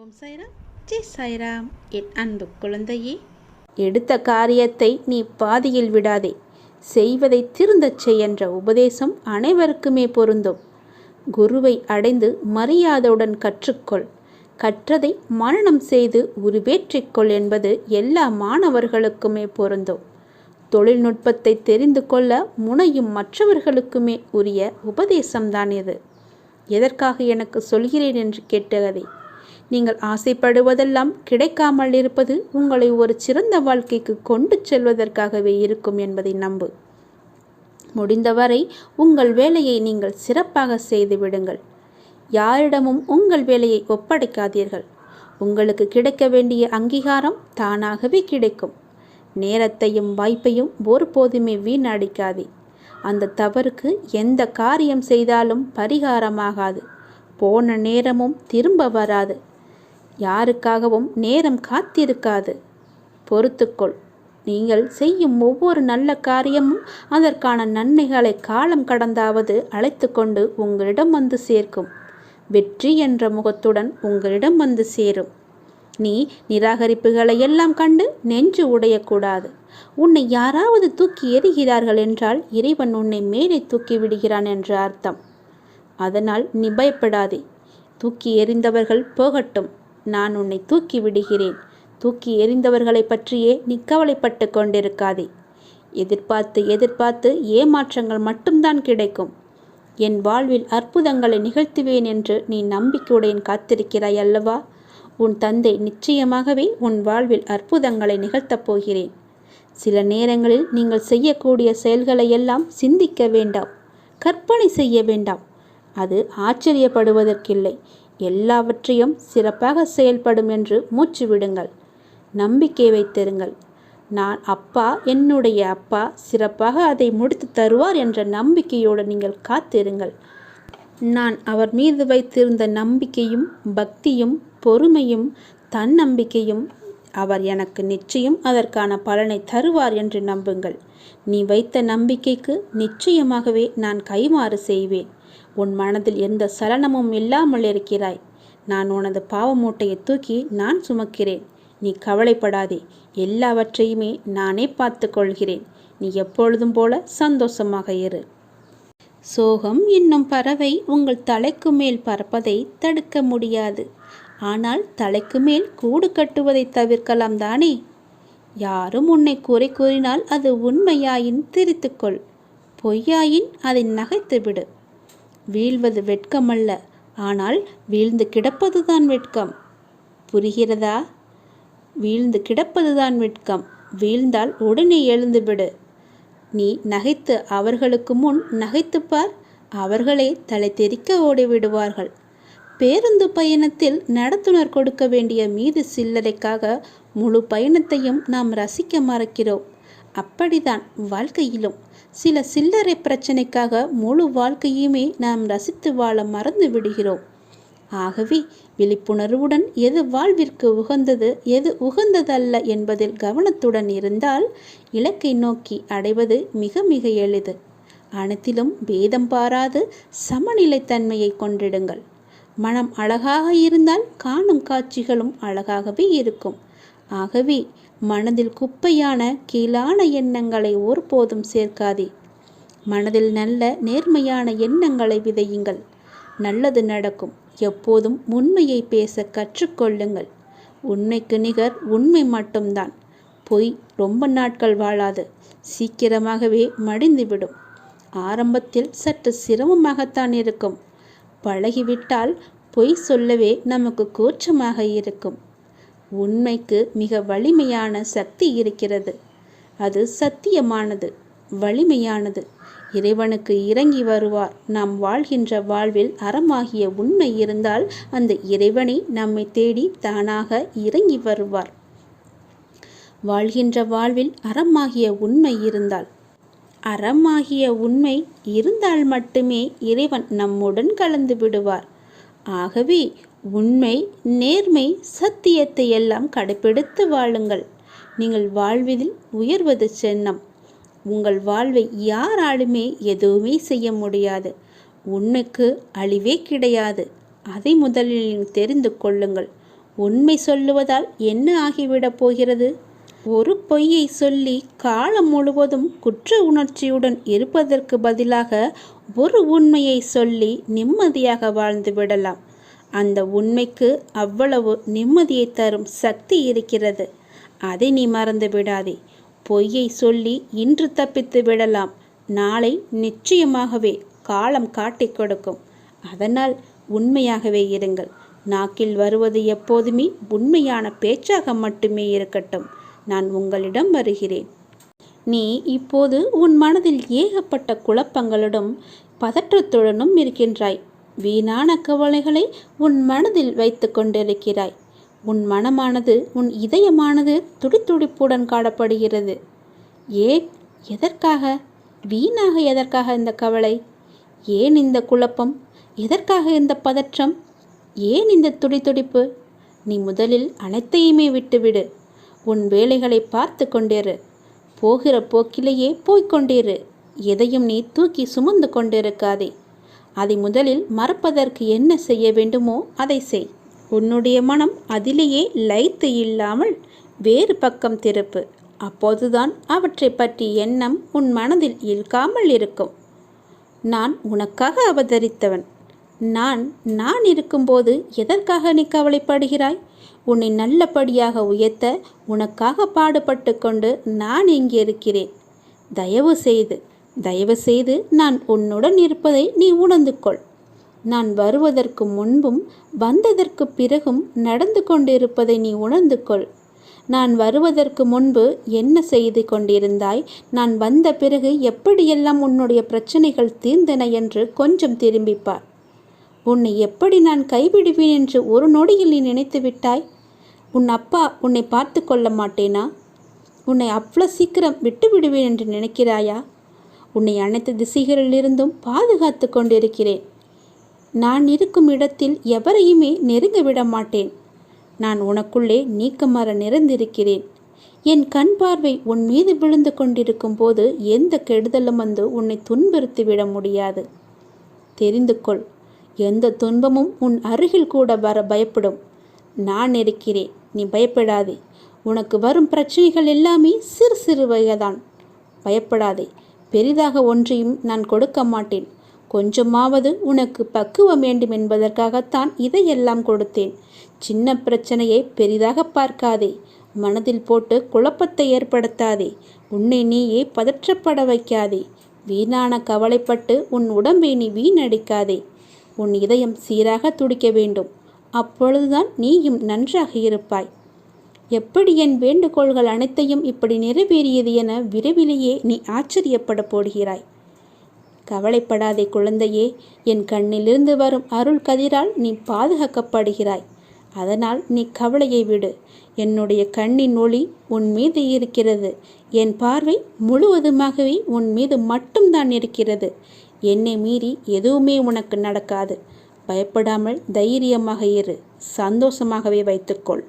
ஓம் சாய்ராம். ஜெய் சாய்ராம். என் அன்பு குழந்தையே எடுத்த காரியத்தை நீ பாதியில் விடாதே. செய்வதை திருந்தச் செய் என்ற உபதேசம் அனைவருக்குமே பொருந்தும். குருவை அடைந்து மரியாதையுடன் கற்றுக்கொள். கற்றதை மரணம் செய்து உருவேற்றிக்கொள் என்பது எல்லா மாணவர்களுக்குமே பொருந்தும். தொழில்நுட்பத்தை தெரிந்து கொள்ள முனையும் மற்றவர்களுக்குமே உரிய உபதேசம்தான் இது. எதற்காக எனக்கு சொல்கிறேன் என்று கேட்டதை நீங்கள் ஆசைப்படுவதெல்லாம் கிடைக்காமல் இருப்பது உங்களை ஒரு சிறந்த வாழ்க்கைக்கு கொண்டு செல்வதற்காகவே இருக்கும் என்பதை நம்பு. முடிந்தவரை உங்கள் வேலையை நீங்கள் சிறப்பாக செய்து விடுங்கள். யாரிடமும் உங்கள் வேலையை ஒப்படைக்காதீர்கள். உங்களுக்கு கிடைக்க வேண்டிய அங்கீகாரம் தானாகவே கிடைக்கும். நேரத்தையும் வாய்ப்பையும் ஒருபோதுமே வீணடிக்காதே. அந்த தவறுக்கு எந்த காரியம் செய்தாலும் பரிகாரமாகாது. போன நேரமும் திரும்ப வராது. யாருக்காகவும் நேரம் காத்திருக்காது. பொறுத்துக்கொள். நீங்கள் செய்யும் ஒவ்வொரு நல்ல காரியமும் அதற்கான நன்மைகளை காலம் கடந்தாவது அழைத்து கொண்டு உங்களிடம் வந்து சேர்க்கும். வெற்றி என்ற முகத்துடன் உங்களிடம் வந்து சேரும். நீ நிராகரிப்புகளை எல்லாம் கண்டு நெஞ்சு உடையக்கூடாது. உன்னை யாராவது தூக்கி எறிகிறார்கள் என்றால் இறைவன் உன்னை மேலே தூக்கி விடுகிறான் என்ற அர்த்தம். அதனால் நீ பயப்படாதே. தூக்கி எறிந்தவர்கள் போகட்டும். நான் உன்னை தூக்கி விடுகிறேன். தூக்கி எறிந்தவர்களை பற்றியே நீ கவலைப்பட்டு கொண்டிருக்காதே. எதிர்பார்த்து எதிர்பார்த்து ஏமாற்றங்கள் மட்டும்தான் கிடைக்கும். என் வாழ்வில் அற்புதங்களை நிகழ்த்துவேன் என்று நீ நம்பிக்கையுடன் காத்திருக்கிறாய் அல்லவா? உன் தந்தை நிச்சயமாகவே உன் வாழ்வில் அற்புதங்களை நிகழ்த்தப் போகிறேன். சில நேரங்களில் நீங்கள் செய்யக்கூடிய செயல்களை எல்லாம் சிந்திக்க வேண்டாம். கற்பனை செய்ய வேண்டாம். அது ஆச்சரியப்படுவதற்கில்லை. எல்லாவற்றையும் சிறப்பாக செயல்படும் என்று மூச்சு விடுங்கள். நம்பிக்கை வைத்திருங்கள். நான் அப்பா என்னுடைய அப்பா சிறப்பாக அதை முடித்து தருவார் என்ற நம்பிக்கையோடு நீங்கள் காத்திருங்கள். நான் அவர் மீது வைத்திருந்த நம்பிக்கையும் பக்தியும் பொறுமையும் தன்னம்பிக்கையும் அவர் எனக்கு நிச்சயம் அதற்கான பலனை தருவார் என்று நம்புங்கள். நீ வைத்த நம்பிக்கைக்கு நிச்சயமாகவே நான் கைமாறு செய்வேன். உன் மனதில் எந்த சலனமும் இல்லாமல் இருக்கிறாய். நான் உனது பாவ மூட்டையை தூக்கி நான் சுமக்கிறேன். நீ கவலைப்படாதே. எல்லாவற்றையுமே நானே பார்த்து கொள்கிறேன். நீ எப்பொழுதும் போல சந்தோஷமாக இரு. சோகம் என்னும் பறவை உங்கள் தலைக்கு மேல் பறப்பதை தடுக்க முடியாது. ஆனால் தலைக்கு மேல் கூடு கட்டுவதை தவிர்க்கலாம் தானே? யாரும் உன்னை குறை கூறினால் அது உண்மையாயின் திரித்துக்கொள். பொய்யாயின் அதை நகைத்துவிடு வீழ்வது வெட்கமல்ல ஆனால் வீழ்ந்து கிடப்பதுதான் வெட்கம். புரிகிறதா? வீழ்ந்து கிடப்பதுதான் வெட்கம். வீழ்ந்தால் உடனே எழுந்துவிடு நீ நகைத்து அவர்களுக்கு முன் நகைத்துப்பார் அவர்களே தலை தெறிக்க ஓடிவிடுவார்கள். பேருந்து பயணத்தில் நடத்துனர் கொடுக்க வேண்டிய மீது சில்லறைக்காக முழு பயணத்தையும் நாம் ரசிக்க மறக்கிறோம். அப்படிதான் வாழ்க்கையிலும் சில சில்லறை பிரச்சனைக்காக முழு வாழ்க்கையுமே நாம் ரசித்து வாழ மறந்து விடுகிறோம். ஆகவே விழிப்புணர்வுடன் எது வாழ்விற்கு உகந்தது எது உகந்ததல்ல என்பதில் கவனத்துடன் இருந்தால் இலக்கை நோக்கி அடைவது மிக மிக எளிது. அனைத்திலும் பேதம் பாராது சமநிலைத்தன்மையை கொண்டிடுங்கள். மனம் அழகாக இருந்தால் காணும் காட்சிகளும் அழகாகவே இருக்கும். ஆகவே மனதில் குப்பையான கீழான எண்ணங்களை ஒருபோதும் சேர்க்காதே. மனதில் நல்ல நேர்மையான எண்ணங்களை விதையுங்கள். நல்லது நடக்கும். எப்போதும் உண்மையை பேச கற்றுக்கொள்ளுங்கள். உண்மைக்கு நிகர் உண்மை மட்டும்தான். பொய் ரொம்ப நாட்கள் வாழாது. சீக்கிரமாகவே மடிந்துவிடும். ஆரம்பத்தில் சற்று சிரமமாகத்தான் இருக்கும். பழகிவிட்டால் பொய் சொல்லவே நமக்கு கூச்சமாக இருக்கும். உண்மைக்கு மிக வலிமையான சக்தி இருக்கிறது. அது சத்தியமானது வலிமையானது. இறைவனுக்கு இறங்கி வருவார். நாம் வாழ்கின்ற வாழ்வில் அறமாகிய உண்மை இருந்தால் அந்த இறைவனை நம்மை தேடி தானாக இறங்கி வருவார். வாழ்கின்ற வாழ்வில் அறமாகிய உண்மை இருந்தால் அறமாகிய உண்மை இருந்தால் மட்டுமே இறைவன் நம்முடன் கலந்து விடுவார். ஆகவே உண்மை நேர்மை சத்தியத்தை எல்லாம் கடைபிடித்து வாழுங்கள். நீங்கள் வாழ்வதில் உயர்வது சென்னம். உங்கள் வாழ்வை யாராலுமே எதுவுமே செய்ய முடியாது. உண்மைக்கு அழிவே கிடையாது. அதை முதலில் தெரிந்து கொள்ளுங்கள். உண்மை சொல்லுவதால் என்ன ஆகிவிடப் போகிறது? ஒரு பொய்யை சொல்லி காலம் முழுவதும் குற்ற உணர்ச்சியுடன் இருப்பதற்கு பதிலாக ஒரு உண்மையை சொல்லி நிம்மதியாக வாழ்ந்து விடலாம். அந்த உண்மைக்கு அவ்வளவு நிம்மதியை தரும் சக்தி இருக்கிறது. அதை நீ மறந்து விடாதே. பொய்யை சொல்லி இன்று தப்பித்து விடலாம். நாளை நிச்சயமாகவே காலம் காட்டிக் கொடுக்கும். அதனால் உண்மையாகவே இருங்கள். நாக்கில் வருவது எப்போதுமே உண்மையான பேச்சாக மட்டுமே இருக்கட்டும். நான் உங்களிடம் வருகிறேன். நீ இப்போது உன் மனதில் ஏகப்பட்ட குழப்பங்களுடன் பதற்றத்துடனும் இருக்கின்றாய். வீணான கவலைகளை உன் மனதில் வைத்து கொண்டிருக்கிறாய். உன் மனமானது உன் இதயமானது துடித்துடிப்புடன் காணப்படுகிறது. ஏன்? எதற்காக? வீணாக எதற்காக இந்த கவலை? ஏன் இந்த குழப்பம்? எதற்காக இந்த பதற்றம்? ஏன் இந்த துடித்துடிப்பு? நீ முதலில் அனைத்தையுமே விட்டுவிடு. உன் வேலைகளை பார்த்து கொண்டிரு. போகிற போக்கிலேயே போய்கொண்டிரு எதையும் நீ தூக்கி சுமந்து கொண்டிருக்காதே. அதை முதலில் மறப்பதற்கு என்ன செய்ய வேண்டுமோ அதை செய். உன்னுடைய மனம் அதிலேயே லைத்து இல்லாமல் வேறு பக்கம் திருப்பு. அப்போதுதான் அவற்றை பற்றி எண்ணம் உன் மனதில் இழுக்காமல் இருக்கும். நான் உனக்காக அவதரித்தவன். நான் நான் இருக்கும்போது எதற்காக நீ கவலைப்படுகிறாய்? உன்னை நல்லபடியாக உயர்த்த உனக்காக பாடுபட்டு கொண்டு நான் இங்கே இருக்கிறேன். தயவு செய்து தயவு செய்து நான் உன்னுடன் இருப்பதை நீ உணர்ந்து கொள். நான் வருவதற்கு முன்பும் வந்ததற்கு பிறகும் நடந்து கொண்டிருப்பதை நீ உணர்ந்து கொள். நான் வருவதற்கு முன்பு என்ன செய்து கொண்டிருந்தாய்? நான் வந்த பிறகு எப்படியெல்லாம் உன்னுடைய பிரச்சனைகள் தீர்ந்தன என்று கொஞ்சம் திரும்பிப்பார் உன்னை எப்படி நான் கைவிடுவேன் என்று ஒரு நொடியில் நீ நினைத்து விட்டாய்? உன் அப்பா உன்னை பார்த்து கொள்ள மாட்டேனா? உன்னை அவ்வளோ சீக்கிரம் விட்டு விடுவேன் என்று நினைக்கிறாயா? உன்னை அனைத்து திசைகளிலிருந்தும் பாதுகாத்து கொண்டிருக்கிறேன். நான் இருக்கும் இடத்தில் எவரையுமே நெருங்க விட மாட்டேன். நான் உனக்குள்ளே நீக்கமர நிறைந்திருக்கிறேன். என் கண் பார்வை உன் மீது விழுந்து கொண்டிருக்கும் போது எந்த கெடுதலும் வந்து உன்னை துன்புறுத்தி விட முடியாது. தெரிந்து கொள் எந்த துன்பமும் உன் அருகில் கூட வர பயப்படும். நான் இருக்கிறேன். நீ பயப்படாதே. உனக்கு வரும் பிரச்சனைகள் எல்லாமே சிறு சிறு வகைதான். பயப்படாதே. பெரிதாக ஒன்றையும் நான் கொடுக்க மாட்டேன். கொஞ்சமாவது உனக்கு பக்குவம் வேண்டும் என்பதற்காகத்தான் இதையெல்லாம் கொடுத்தேன். சின்ன பிரச்சனையை பெரிதாக பார்க்காதே. மனதில் போட்டு குழப்பத்தை ஏற்படுத்தாதே. உன்னை நீயே பதற்றப்பட வைக்காதே. வீணான கவலைப்பட்டு உன் உடம்பை நீ வீணடிக்காதே. உன் இதயம் சீராக துடிக்க வேண்டும். அப்பொழுதுதான் நீயும் நன்றாக இருப்பாய். எப்படி என் வேண்டுகோள்கள் அனைத்தையும் இப்படி நிறைவேறியது என விரைவிலேயே நீ ஆச்சரியப்பட போடுகிறாய். கவலைப்படாதே குழந்தையே என் கண்ணிலிருந்து வரும் அருள் கதிரால் நீ பாதுகாக்கப்படுகிறாய். அதனால் நீ கவலையை விடு. என்னுடைய கண்ணின் ஒளி உன் மீது இருக்கிறது. என் பார்வை முழுவதுமாகவே உன் மீது மட்டும்தான் இருக்கிறது. என்னை மீறி எதுவுமே உனக்கு நடக்காது. பயப்படாமல் தைரியமாக இரு. சந்தோஷமாகவே வைத்துக்கொள்.